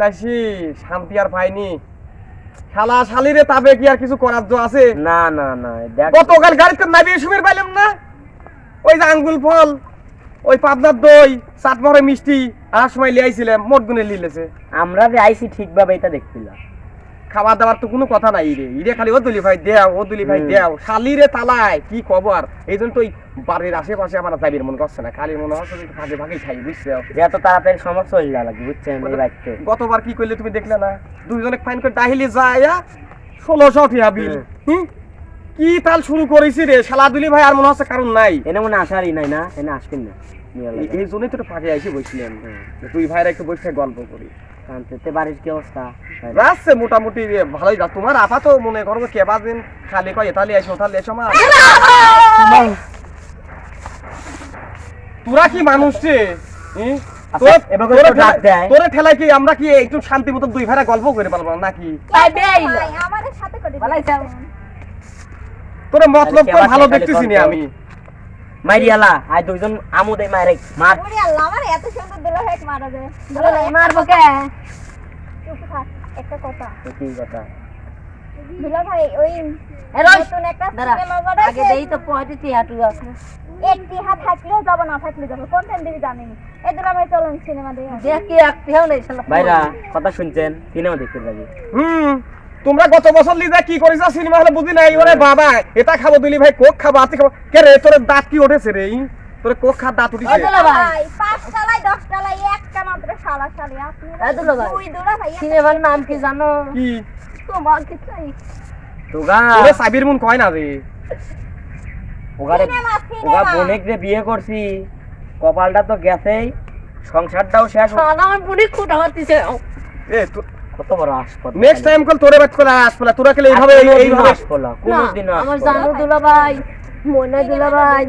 পাইতাছি শান্তি আর পাইনি। শালা শালিরে তাবে কি আর কিছু করার জো আছে? না না না দেখ গতকাল গাড়িতে নাবি সুমের পাইলাম না? ওই যে আঙ্গুল ফল ওই পাবনার দই চাটমরে মিষ্টি আর সময় লিয়াইছিলাম মোট গুনে লিলেছে। আমরা যে আইছি ঠিকভাবে এটা দেখছিলাম। খাবার দাবার তো কোনো কথা নাই রে। ইরে খালি ও দুলি ভাই দেও ও দুলি ভাই। দেও। শালিরে তালায় কি খবর? এই জন্য তো বাড়ির আশেপাশে আমার যাবির মন করছে না। খালি মনে হচ্ছে ভাগে ভাগে খাই বুঝছ? এত তাড়াতাড়ি সমস্যা হয়ে যা লাগে বুঝছেন গতবার কি করলে তুমি দেখলে না? দুইজনে ফাইন করে ডাহিলি যায় ষোলোশো টিয়া বিল। হুম। কি তাল শুরু করেছি রে? শালা দুলি ভাই আর মনে হচ্ছে কারণ নাই। এনে মনে আসারই নাই না? এনে আসবেন না। এই- জন্যই তো ফাঁকে আইসি বসছিলাম। দুই ভাইরা একটু বসে গল্প করি। শান্তিতে বাড়ির কি অবস্থা? যাচ্ছে মোটামুটি ভালোই যা। তোমার আপা তো মনে করো কেবা দিন খালি কয় এতালি এসো ওতালি এসো মা। তোরা কি মানুষ রে? আচ্ছা, তোর- ঠেলায় কি আমরা কি একটু শান্তি মতো দুই ভাইরা গল্প করে পারব নাকি। তোরে মতলব ভালো দেখতেছি নি আমি। আই দুইজন আমু দেই মারে। মার আমার এত সুন্দর দুলা ভাই মারা যায় দুলা ভাই মারবো কে? চুপ থাক একটা কথা। কি কথা। দুলা ভাই ওই নতুন একটা সিনেমা আগে দেই তো পয়টি আছে একটি হাত থাকলেও যাব না থাকলে যাব কোনখান দিবি জানিনি এই দুলা ভাই চলুন সিনেমা দেখে। দেখ নেই ভাইরা কথা শুনছেন সিনেমা দেখতে যাবি। হুম। তোমরা গত বছর লিজা কি করিস সিনেমা হলে বুঝি নাই। ওরে বাবা এটা খাব দিলি ভাই কোক খাব আতি খাব। কে রে তোর দাঁত কি উঠেছে রে? তোর কোক খার দাঁত উঠেছে। ভাই ভাই। পাঁচ তলায় দশ তলায় একটা মাত্র শালা শালি। আপনি। দুই দুলা ভাই সিনেমার নাম কি জানো? কি? তোমাকে চাই। তোগা। ওরে সাবির মন কয় না রে? ওগারে ওগা বোনেক যে বিয়ে করছি। কপালটা তো গেছেই। সংসারটাও শেষ আমার বুড়ি খুঁটা হতিছে এ কত বড় হাসপাতাল নেক্সট টাইম কল তোরে বাদ করে আসপলা তোরা খেলে এইভাবে এইভাবে হাসপাতাল না কোনোদিনও আমার জানো দুলা ভাই মনে দুলা ভাই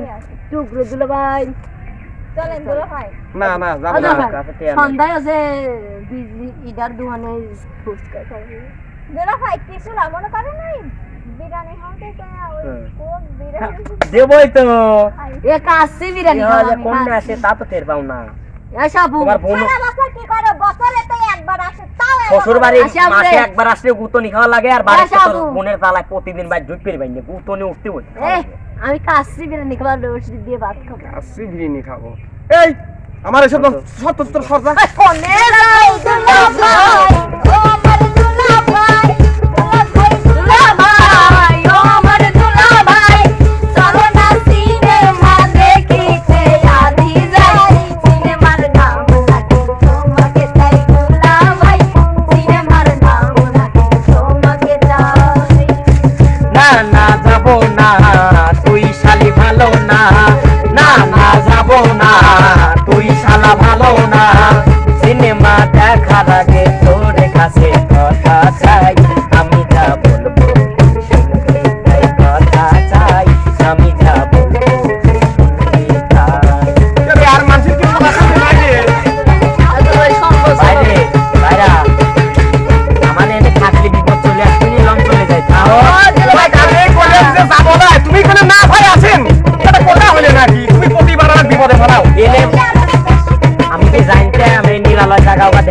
টুকরো দুলা ভাই চলেন দুলা ভাই। না না যাব আচ্ছা না কাছে টিয়া নাই। সন্ধ্যায় আছে বিজলি ইডার দোকানে ফুচকা খাবি দুলা ভাই কিছু না মনে করেন নাই? বিরিয়ানি দেবই তো। এ কাশি বিরিয়ানি কোন আসে তা তো টের পাও না। এ সাবু তোমার বোন কি করে বছরে তো একবার আসে তাও এবার শ্বশুর বাড়ি মাসে একবার আসলে গুতনি খাওয়া লাগে আর বাড়িতে তোর বোনের তালায় প্রতিদিন বাইর ঢুক পেরে বাইনে গুতনি উঠতে বলি। আমি কাশি বিরিয়ানি খাবার রসি দিয়ে ভাত খাব। আসছি বিরিয়ানি খাব। এই আমার এসব সত্য তোর সরজা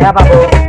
নিরালয় জায়গা ওকা দেখা পাবো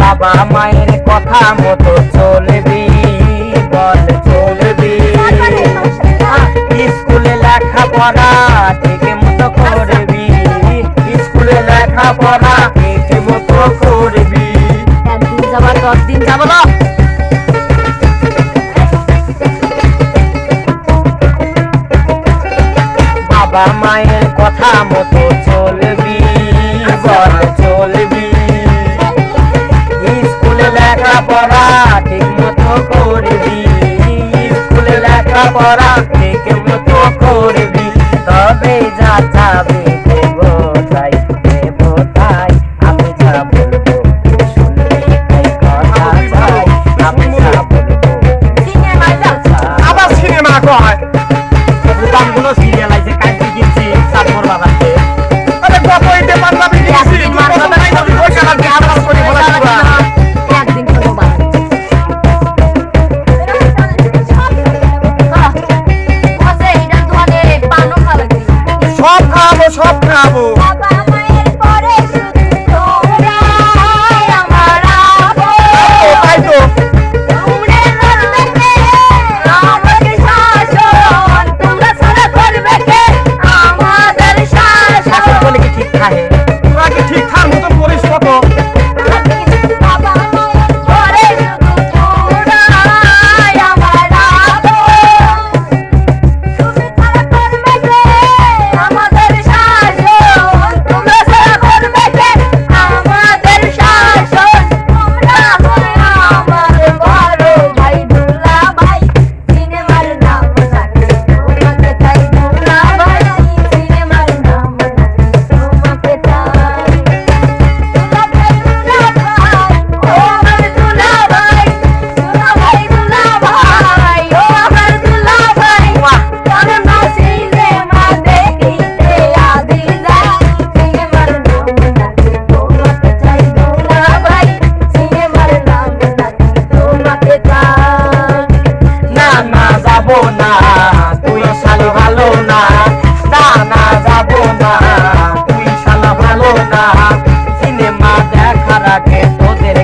বাবা মায়ের কথা মতো চলবি বল চলবি। হ্যাঁ, স্কুলে লেখাপড়া থেকে চলবি ঘর চলবি। স্কুলে লেখাপড়া ঠিক মতো করবি স্কুলে লেখাপড়া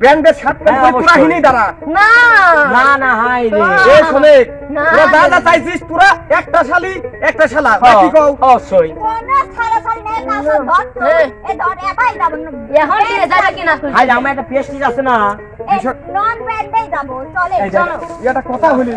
ব্র্যান্ডের সাত প্যান্ট পরে তোরা না। না না হাই রে। এ শুনে তোরা যা যা চাইছিস তোরা একটা শালি একটা শালা বাকি কও? অবশ্যই। হ্যাঁ। কথা হলি